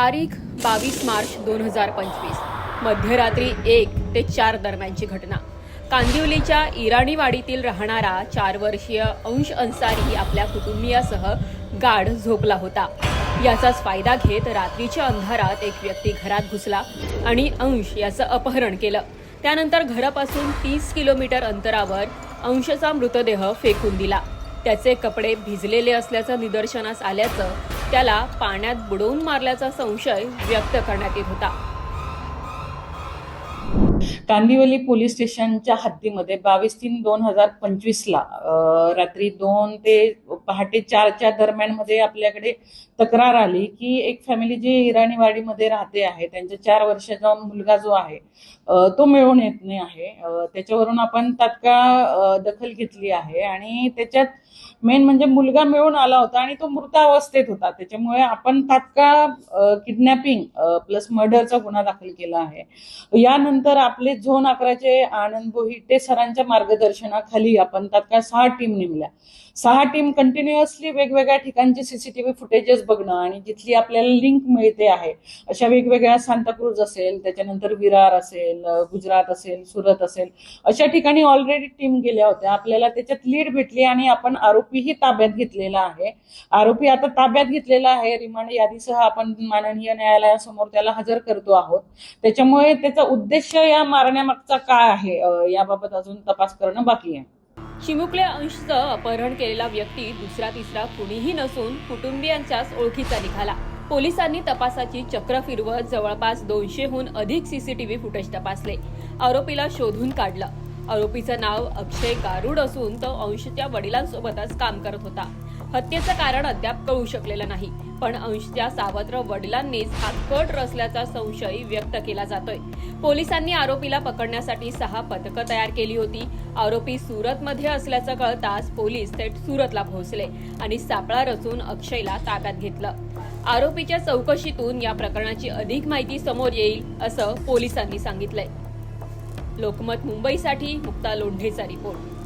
तारीख बावीस मार्च दोन हजार पंचवीस. मध्यरात्री एक ते चार दरम्यानची घटना. कांदिवलीच्या इराणीवाडीतील राहणारा चार वर्षीय अंश अन्सारी आपल्या कुटुंबियासह गाढ झोपला होता. याचाच फायदा घेत रात्रीच्या अंधारात एक व्यक्ती घरात घुसला आणि अंश याचं अपहरण केलं. त्यानंतर घरापासून तीस किलोमीटर अंतरावर अंशचा मृतदेह फेकून दिला. त्याचे कपडे भिजलेले असल्याचं निदर्शनास आल्याचं त्याला पाण्यात बुडवून मारल्याचा संशय व्यक्त करण्यात येत होता. कांदिवली पोलीस स्टेशनच्या हद्दीमध्ये बावीस तीन दोन हजार पंचवीस ला रात्री दोन ते पहाटे चारच्या दरम्यानमध्ये आपल्याकडे तक्रार आली की एक फॅमिली जी इराणीवाडीमध्ये राहते आहे त्यांच्या चार वर्षाचा मुलगा जो आहे तो मिळून येत नाही आहे. त्याच्यावरून आपण तात्काळ दखल घेतली आहे आणि त्याच्यात मेन म्हणजे मुलगा मिळून आला होता आणि तो मृतावस्थेत होता. त्याच्यामुळे आपण तात्काळ किडनॅपिंग प्लस मर्डरचा गुन्हा दाखल केला आहे. यानंतर आपले झोन अकराचे आनंद बोहिटे सरांच्या मार्गदर्शनाखाली आपण तात्काळ सहा टीम नेमल्या. सहा टीम कंटिन्युअसली वेगवेगळ्या ठिकाणचे सीसीटीव्ही फुटेजेस बघणं आणि जिथली आपल्याला लिंक मिळते आहे अशा वेगवेगळ्या सांताक्रूज असेल त्याच्यानंतर विरार असेल गुजरात असेल सुरत असेल अशा ठिकाणी ऑलरेडी टीम गेल्या होत्या. आपल्याला त्याच्यात लीड भेटली आणि आपण आरोपीही ताब्यात घेतलेला आहे. आरोपी आता ताब्यात घेतलेला आहे. रिमांड यादीसह आपण माननीय न्यायालयासमोर त्याला हजर करतो आहोत. त्याच्यामुळे त्याचा उद्देश या मारण्यामागचा काय आहे? याबाबत अजून तपास करणं बाकी आहे. चिमुकल्या अंशचं अपहरण केलेला व्यक्ती दुसरा तिसरा कुणीही नसून कुटुंबियांच्याच ओळखीचा निघाला. पोलिसांनी तपासाची चक्र फिरवत जवळपास दोनशेहून अधिक सीसीटीव्ही फुटेज तपासले. आरोपीला शोधून काढलं. आरोपीचं नाव अक्षय गारुड असून तो अंशच्या वडिलांसोबतच काम करत होता. हत्येचं कारण अद्याप कळू शकलेलं नाही. पण अंशच्या सावत्र वडिलांनीच हा कट रचल्याचा संशय व्यक्त केला जातोय. पोलिसांनी आरोपीला पकडण्यासाठी सहा पथकं तयार केली होती. आरोपी सुरतमध्ये असल्याचं कळताच पोलीस थेट सुरतला पोहोचले आणि सापळा रचून अक्षयला ताब्यात घेतलं. आरोपीच्या चौकशीतून या प्रकरणाची अधिक माहिती समोर येईल असं पोलिसांनी सांगितलंय. लोकमत मुंबईसाठी मुक्ता लोंढेचा रिपोर्ट.